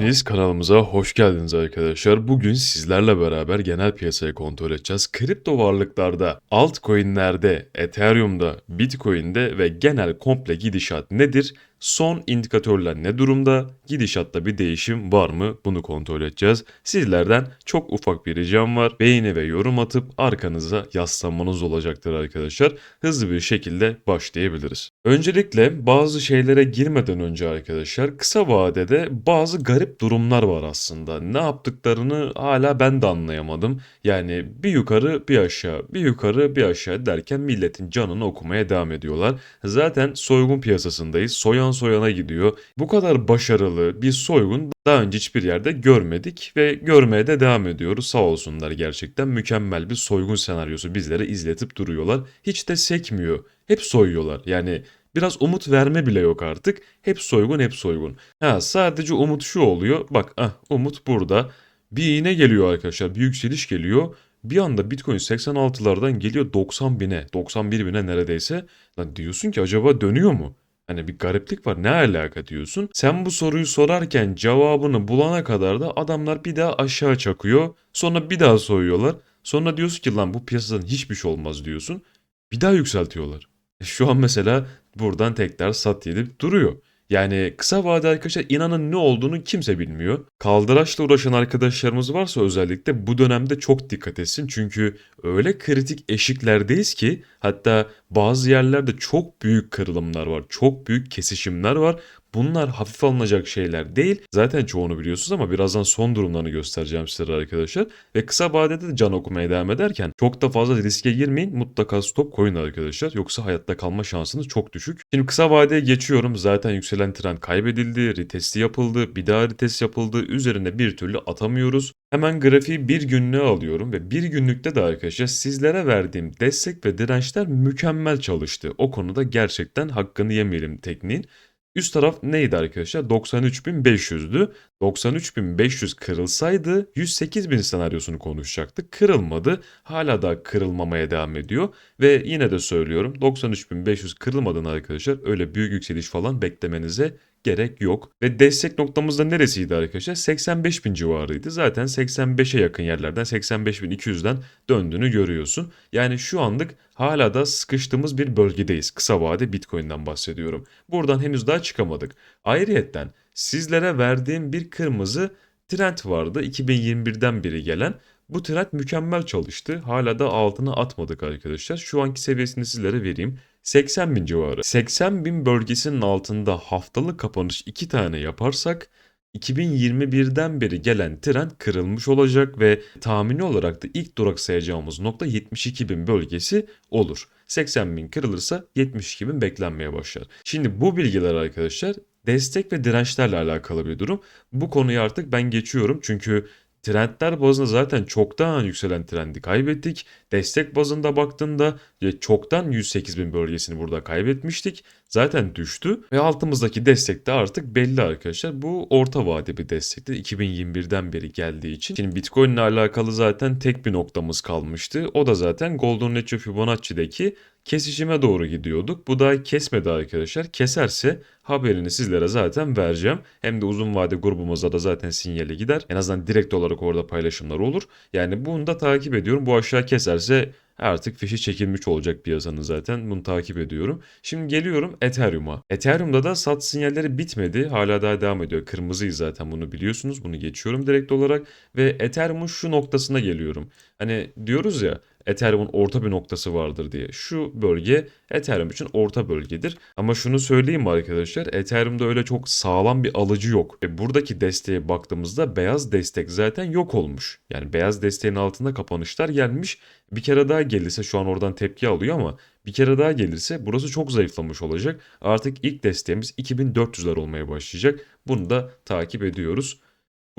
Hepiniz kanalımıza hoş geldiniz arkadaşlar. Bugün sizlerle beraber genel piyasayı kontrol edeceğiz. Kripto varlıklarda, altcoin'lerde, Ethereum'da, Bitcoin'de ve genel komple gidişat nedir? Son indikatörler ne durumda? Gidişatta bir değişim var mı? Bunu kontrol edeceğiz. Sizlerden çok ufak bir ricam var. Beğeni ve yorum atıp arkanıza yaslanmanız olacaktır arkadaşlar. Hızlı bir şekilde başlayabiliriz. Öncelikle bazı şeylere girmeden önce arkadaşlar kısa vadede bazı garip durumlar var aslında. Ne yaptıklarını hala ben de anlayamadım. Yani bir yukarı bir aşağı, bir yukarı bir aşağı derken milletin canını okumaya devam ediyorlar. Zaten soygun piyasasındayız. Soyan soyana gidiyor. Bu kadar başarılı bir soygun daha önce hiçbir yerde görmedik ve görmeye de devam ediyoruz. Sağ olsunlar gerçekten mükemmel bir soygun senaryosu bizlere izletip duruyorlar. Hiç de sekmiyor. Hep soyuyorlar. Yani biraz umut verme bile yok artık. Hep soygun hep soygun. Ha sadece umut şu oluyor. Bak ah umut burada. Bir iğne geliyor arkadaşlar. Bir yükseliş geliyor. Bir anda Bitcoin 86'lardan geliyor 90 bine, 91 bine neredeyse. Lan diyorsun ki acaba dönüyor mu? Hani bir gariplik var ne alaka diyorsun. Sen bu soruyu sorarken cevabını bulana kadar da adamlar bir daha aşağı çakıyor. Sonra bir daha soyuyorlar. Sonra diyorsun ki lan bu piyasadan hiçbir şey olmaz diyorsun. Bir daha yükseltiyorlar. E, Şu an mesela buradan tekrar sat edip duruyor. Yani kısa vade arkadaşlar inanın ne olduğunu kimse bilmiyor. Kaldıraçla uğraşan arkadaşlarımız varsa özellikle bu dönemde çok dikkat etsin. Çünkü öyle kritik eşiklerdeyiz ki hatta bazı yerlerde çok büyük kırılımlar var. Çok büyük kesişimler var. Bunlar hafif alınacak şeyler değil. Zaten çoğunu biliyorsunuz ama birazdan son durumlarını göstereceğim size arkadaşlar. Ve kısa vadede de can okumaya devam ederken çok da fazla riske girmeyin. Mutlaka stop koyun arkadaşlar. Yoksa hayatta kalma şansınız çok düşük. Şimdi kısa vadeye geçiyorum. Zaten yükselen trend kaybedildi. Retesti yapıldı. Bir daha retest yapıldı. Üzerine bir türlü atamıyoruz. Hemen grafiği bir günlüğe alıyorum ve bir günlükte de arkadaşlar sizlere verdiğim destek ve dirençler mükemmel çalıştı. O konuda gerçekten hakkını yemeyelim tekniğin. Üst taraf neydi arkadaşlar? 93.500'dü. 93.500 kırılsaydı 108.000 senaryosunu konuşacaktık. Kırılmadı. Hala da kırılmamaya devam ediyor. Ve yine de söylüyorum 93.500 kırılmadan arkadaşlar öyle büyük yükseliş falan beklemenize gerek yok. Ve destek noktamız da neresiydi arkadaşlar? 85.000 civarıydı. Zaten 85'e yakın yerlerden 85.200'den döndüğünü görüyorsun. Yani şu anlık hala da sıkıştığımız bir bölgedeyiz. Kısa vade Bitcoin'den bahsediyorum. Buradan henüz daha çıkamadık. Ayrıyetten sizlere verdiğim bir kırmızı trend vardı 2021'den beri gelen. Bu trend mükemmel çalıştı. Hala da altına atmadık arkadaşlar. Şu anki seviyesini sizlere vereyim. 80 bin civarı. 80 bin bölgesinin altında haftalık kapanış 2 tane yaparsak 2021'den beri gelen trend kırılmış olacak ve tahmini olarak da ilk duraksayacağımız nokta 72 bin bölgesi olur. 80 bin kırılırsa 72 bin beklenmeye başlar. Şimdi bu bilgiler arkadaşlar destek ve dirençlerle alakalı bir durum. Bu konuyu artık ben geçiyorum çünkü Trendler bazında zaten çoktan yükselen trendi kaybettik. Destek bazında baktığında e, çoktan 108 bin bölgesini burada kaybetmiştik. Zaten düştü ve altımızdaki destek de artık belli arkadaşlar. Bu orta vade bir destekti 2021'den beri geldiği için. Şimdi Bitcoin ile alakalı zaten tek bir noktamız kalmıştı. O da zaten Golden Ratio Fibonacci'deki kesişime doğru gidiyorduk. Bu da kesmedi arkadaşlar. Keserse haberini sizlere zaten vereceğim. Hem de uzun vade grubumuzda da zaten sinyali gider. En azından direkt olarak orada paylaşımlar olur. Yani bunu da takip ediyorum. Bu aşağı keserse artık fişi çekilmiş olacak piyasanın zaten. Bunu takip ediyorum. Şimdi geliyorum Ethereum'a. Ethereum'da da sat sinyalleri bitmedi. Hala daha devam ediyor. Kırmızıyız zaten bunu biliyorsunuz. Bunu geçiyorum direkt olarak. Ve Ethereum'un şu noktasına geliyorum. Hani diyoruz ya Ethereum'un orta bir noktası vardır diye. Şu bölge Ethereum için orta bölgedir. Ama şunu söyleyeyim arkadaşlar. Ethereum'da öyle çok sağlam bir alıcı yok. Ve buradaki desteğe baktığımızda beyaz destek zaten yok olmuş. Yani beyaz desteğin altında kapanışlar gelmiş. Bir kere daha gelirse şu an oradan tepki alıyor ama bir kere daha gelirse burası çok zayıflamış olacak. Artık ilk desteğimiz 2400'ler olmaya başlayacak. Bunu da takip ediyoruz.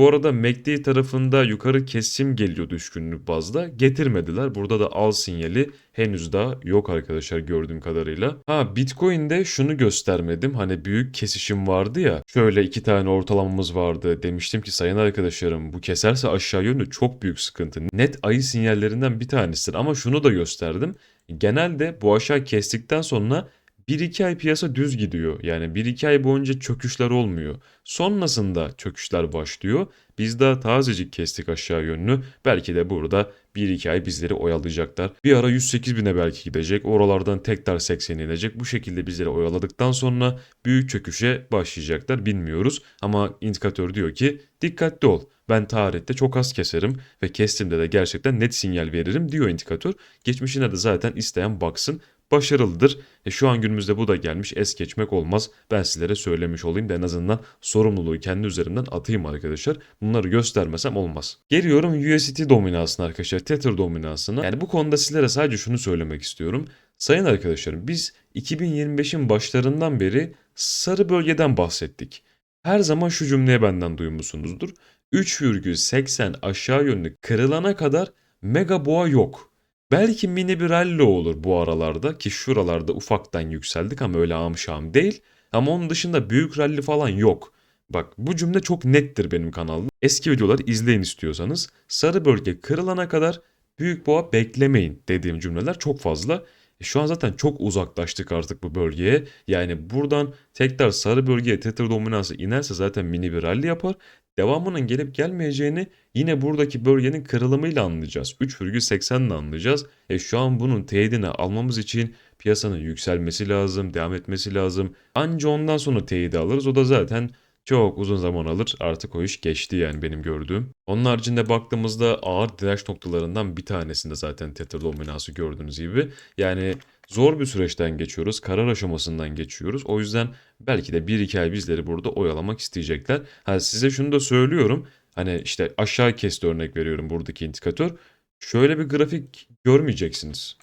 Bu arada MACD tarafında yukarı kesim geliyordu 3 günlük bazda. Getirmediler. Burada da al sinyali henüz daha yok arkadaşlar gördüğüm kadarıyla. Ha Bitcoin'de şunu göstermedim. Hani büyük kesişim vardı ya. Şöyle iki tane ortalamamız vardı. Demiştim ki sayın arkadaşlarım bu keserse aşağı yönlü çok büyük sıkıntı. Net ayı sinyallerinden bir tanesidir. Ama şunu da gösterdim. Genelde bu aşağı kestikten sonra 1-2 ay piyasa düz gidiyor. Yani 1-2 ay boyunca çöküşler olmuyor. Sonrasında çöküşler başlıyor. Biz daha tazecik kestik aşağı yönlü. Belki de burada 1-2 ay bizleri oyalayacaklar. Bir ara 108 bine belki gidecek. Oralardan tekrar 80'e inecek. Bu şekilde bizleri oyaladıktan sonra büyük çöküşe başlayacaklar. Bilmiyoruz. Ama indikatör diyor ki dikkatli ol. Ben tarihte çok az keserim ve kestimde de gerçekten net sinyal veririm diyor indikatör. Geçmişine de zaten isteyen baksın başarılıdır. E şu an günümüzde bu da gelmiş. Es geçmek olmaz. Ben sizlere söylemiş olayım da en azından sorumluluğu kendi üzerimden atayım arkadaşlar. Bunları göstermesem olmaz. Geliyorum USDT dominansına arkadaşlar. Tether dominansına. Yani bu konuda sizlere sadece şunu söylemek istiyorum. Sayın arkadaşlarım biz 2025'in başlarından beri sarı bölgeden bahsettik. Her zaman şu cümleye benden duymuşsunuzdur. 3,80 aşağı yönlü kırılana kadar mega boğa yok. Belki mini bir rally olur bu aralarda ki şuralarda ufaktan yükseldik ama öyle amşam değil. Ama onun dışında büyük rally falan yok. Bak bu cümle çok nettir benim kanalda. Eski videoları izleyin istiyorsanız. Sarı bölge kırılana kadar büyük boğa beklemeyin dediğim cümleler çok fazla. E şu an zaten çok uzaklaştık artık bu bölgeye. Yani buradan tekrar sarı bölgeye tether dominansı inerse zaten mini bir rally yapar. Devamının gelip gelmeyeceğini yine buradaki bölgenin kırılımıyla anlayacağız. 3,80 ile anlayacağız. E şu an bunun teyidini almamız için piyasanın yükselmesi lazım, devam etmesi lazım. Anca ondan sonra teyidi alırız. O da zaten çok uzun zaman alır. Artık o iş geçti yani benim gördüğüm. Onun haricinde baktığımızda ağır direnç noktalarından bir tanesinde zaten Tether dominansı gördüğünüz gibi. Yani zor bir süreçten geçiyoruz. Karar aşamasından geçiyoruz. O yüzden belki de 1-2 ay bizleri burada oyalamak isteyecekler. Ha, size şunu da söylüyorum. Hani işte aşağı kesti örnek veriyorum buradaki indikatör. Şöyle bir grafik görmeyeceksiniz.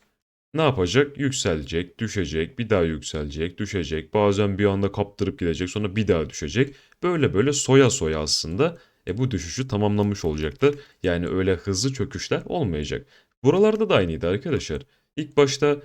Ne yapacak? Yükselecek, düşecek, bir daha yükselecek, düşecek. Bazen bir anda kaptırıp gidecek, sonra bir daha düşecek. Böyle böyle soya soya aslında e, bu düşüşü tamamlamış olacaktır. Yani öyle hızlı çöküşler olmayacak. Buralarda da aynıydı arkadaşlar. İlk başta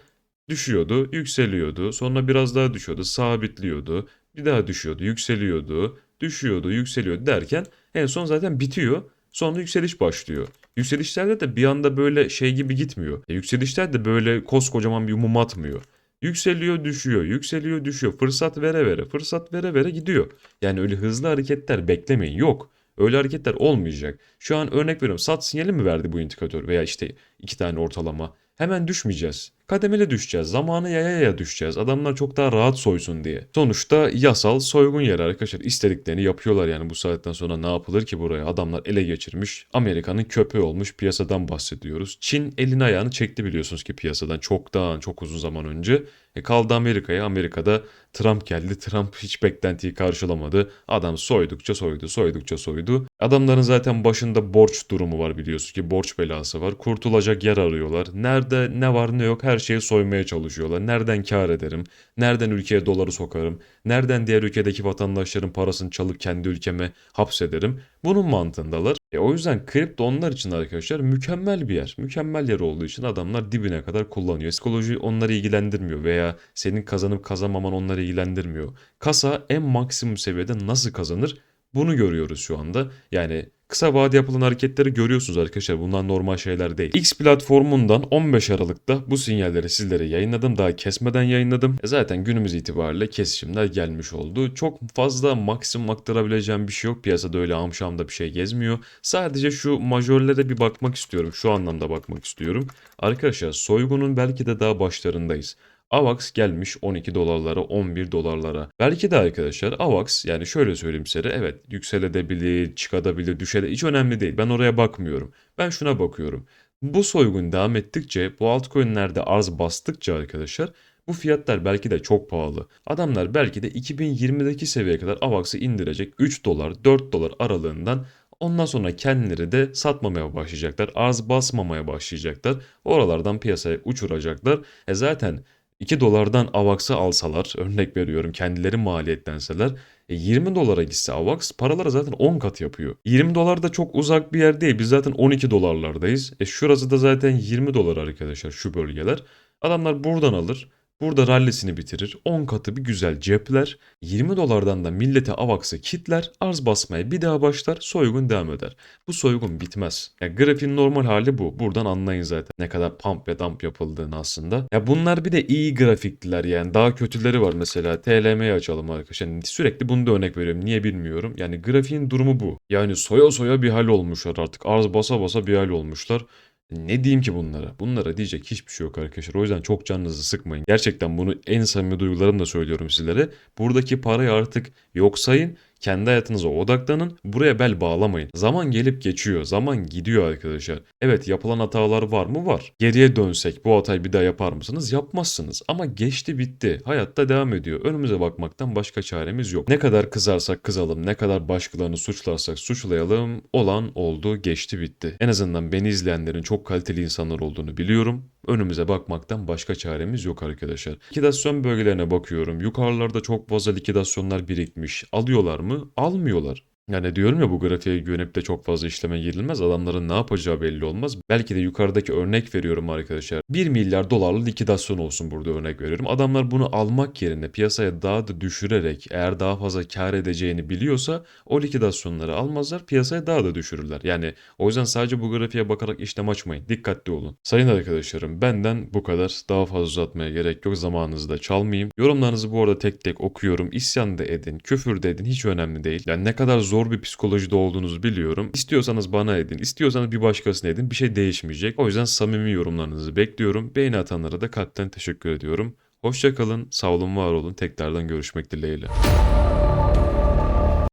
düşüyordu, yükseliyordu. Sonra biraz daha düşüyordu, sabitliyordu. Bir daha düşüyordu, yükseliyordu, düşüyordu, yükseliyordu derken en son zaten bitiyor. Sonra yükseliş başlıyor. Yükselişlerde de bir anda böyle şey gibi gitmiyor. E, yükselişler de böyle koskocaman bir mum atmıyor. Yükseliyor düşüyor, yükseliyor düşüyor. Fırsat vere vere, fırsat vere vere gidiyor. Yani öyle hızlı hareketler beklemeyin. Yok. Öyle hareketler olmayacak. Şu an örnek veriyorum sat sinyali mi verdi bu indikatör veya işte iki tane ortalama. Hemen düşmeyeceğiz. Kademeli düşeceğiz. Zamanı yaya yaya düşeceğiz. Adamlar çok daha rahat soysun diye. Sonuçta yasal soygun yeri arkadaşlar. İstediklerini yapıyorlar yani bu saatten sonra ne yapılır ki buraya? Adamlar ele geçirmiş. Amerika'nın köpeği olmuş piyasadan bahsediyoruz. Çin elini ayağını çekti biliyorsunuz ki piyasadan çoktan çok uzun zaman önce. E kaldı Amerika'ya. Amerika'da Trump geldi. Trump hiç beklentiyi karşılamadı. Adam soydukça soydu, soydukça soydu. Adamların zaten başında borç durumu var biliyorsunuz ki borç belası var. Kurtulacak yer arıyorlar. Nerede ne var ne yok her şeyi soymaya çalışıyorlar. Nereden kar ederim? Nereden ülkeye doları sokarım? Nereden diğer ülkedeki vatandaşların parasını çalıp kendi ülkeme hapsederim? Bunun mantığındalar. E o yüzden kripto onlar için arkadaşlar mükemmel bir yer. Mükemmel yer olduğu için adamlar dibine kadar kullanıyor. Psikoloji onları ilgilendirmiyor veya senin kazanıp kazanmaman onları ilgilendirmiyor. Kasa en maksimum seviyede nasıl kazanır? Bunu görüyoruz şu anda. Yani kısa vade yapılan hareketleri görüyorsunuz arkadaşlar. Bunlar normal şeyler değil. X platformundan 15 Aralık'ta bu sinyalleri sizlere yayınladım. Daha kesmeden yayınladım. E zaten günümüz itibariyle kesişimler gelmiş oldu. Çok fazla maksimum aktarabileceğim bir şey yok. Piyasada öyle amşamda bir şey gezmiyor. Sadece şu majörlere bir bakmak istiyorum. Şu anlamda bakmak istiyorum. Arkadaşlar soygunun belki de daha başlarındayız. AVAX gelmiş 12 dolarlara 11 dolarlara. Belki de arkadaşlar AVAX yani şöyle söyleyeyim size evet yükselebilir, çıkabilir, düşebilir hiç önemli değil. Ben oraya bakmıyorum. Ben şuna bakıyorum. Bu soygun devam ettikçe bu altcoin'lerde arz bastıkça arkadaşlar bu fiyatlar belki de çok pahalı. Adamlar belki de 2020'deki seviyeye kadar AVAX'ı indirecek 3 dolar 4 dolar aralığından Ondan sonra kendileri de satmamaya başlayacaklar. Arz basmamaya başlayacaklar. Oralardan piyasaya uçuracaklar. E zaten 2 dolardan AVAX'ı alsalar, örnek veriyorum kendileri maliyetlenseler, e 20 dolara gitse AVAX paraları zaten 10 kat yapıyor. 20 dolar da çok uzak bir yer değil. Biz zaten 12 dolarlardayız. E şurası da zaten 20 dolar arkadaşlar şu bölgeler. Adamlar buradan alır. Burada rallisini bitirir. 10 katı bir güzel cepler. 20 dolardan da millete avaksı kitler. Arz basmaya bir daha başlar. Soygun devam eder. Bu soygun bitmez. Ya grafiğin normal hali bu. Buradan anlayın zaten ne kadar pump ve dump yapıldığını aslında. Ya bunlar bir de iyi grafiktiler yani. Daha kötüleri var mesela. TLM'yi açalım arkadaşlar. Yani sürekli bunu da örnek veriyorum. Niye bilmiyorum. Yani grafiğin durumu bu. Yani soya soya bir hal olmuşlar artık. Arz basa basa bir hal olmuşlar. Ne diyeyim ki bunlara? Bunlara diyecek hiçbir şey yok arkadaşlar. O yüzden çok canınızı sıkmayın. Gerçekten bunu en samimi duygularımla söylüyorum sizlere. Buradaki parayı artık yok sayın. Kendi hayatınıza odaklanın. Buraya bel bağlamayın. Zaman gelip geçiyor. Zaman gidiyor arkadaşlar. Evet yapılan hatalar var mı? Var. Geriye dönsek bu hatayı bir daha yapar mısınız? Yapmazsınız. Ama geçti bitti. Hayatta devam ediyor. Önümüze bakmaktan başka çaremiz yok. Ne kadar kızarsak kızalım, ne kadar başkalarını suçlarsak suçlayalım. Olan oldu, geçti bitti. En azından beni izleyenlerin çok kaliteli insanlar olduğunu biliyorum. Önümüze bakmaktan başka çaremiz yok arkadaşlar. Likidasyon bölgelerine bakıyorum. Yukarılarda çok fazla likidasyonlar birikmiş. Alıyorlar mı? Almıyorlar. Yani diyorum ya bu grafiğe güvenip de çok fazla işleme girilmez. Adamların ne yapacağı belli olmaz. Belki de yukarıdaki örnek veriyorum arkadaşlar. 1 milyar dolarlı likidasyon olsun burada örnek veriyorum. Adamlar bunu almak yerine piyasaya daha da düşürerek eğer daha fazla kar edeceğini biliyorsa o likidasyonları almazlar piyasaya daha da düşürürler. Yani o yüzden sadece bu grafiğe bakarak işlem açmayın. Dikkatli olun. Sayın arkadaşlarım benden bu kadar. Daha fazla uzatmaya gerek yok. Zamanınızı da çalmayayım. Yorumlarınızı bu arada tek tek okuyorum. İsyan da edin, küfür de edin. Hiç önemli değil. Yani ne kadar zor bir psikolojide olduğunuzu biliyorum. İstiyorsanız bana edin. istiyorsanız bir başkasına edin. Bir şey değişmeyecek. O yüzden samimi yorumlarınızı bekliyorum. Beğeni atanlara da kalpten teşekkür ediyorum. Hoşçakalın, sağ olun, var olun. Tekrardan görüşmek dileğiyle.